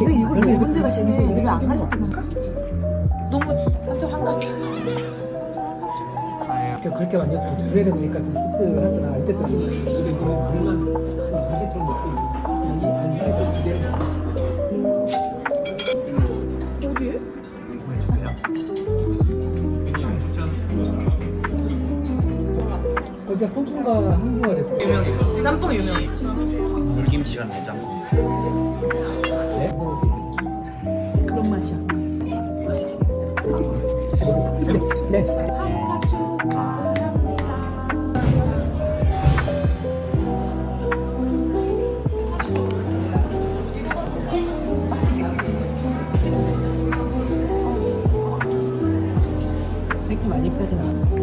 이거 일부러 왜 문제가 심해? 내가 안 가르쳤던 건가? 그렇게 완전 두개 되니까 좀 씁쓸하구나. 어쨌든 지금 그런 그런 그게 좀 여기 아니 좀 두개. 거기가 소중과 한국어가 됐어. 유명해. 짬뽕 유명해. 물김치랑 내장. 그 네. 많이 비싸지나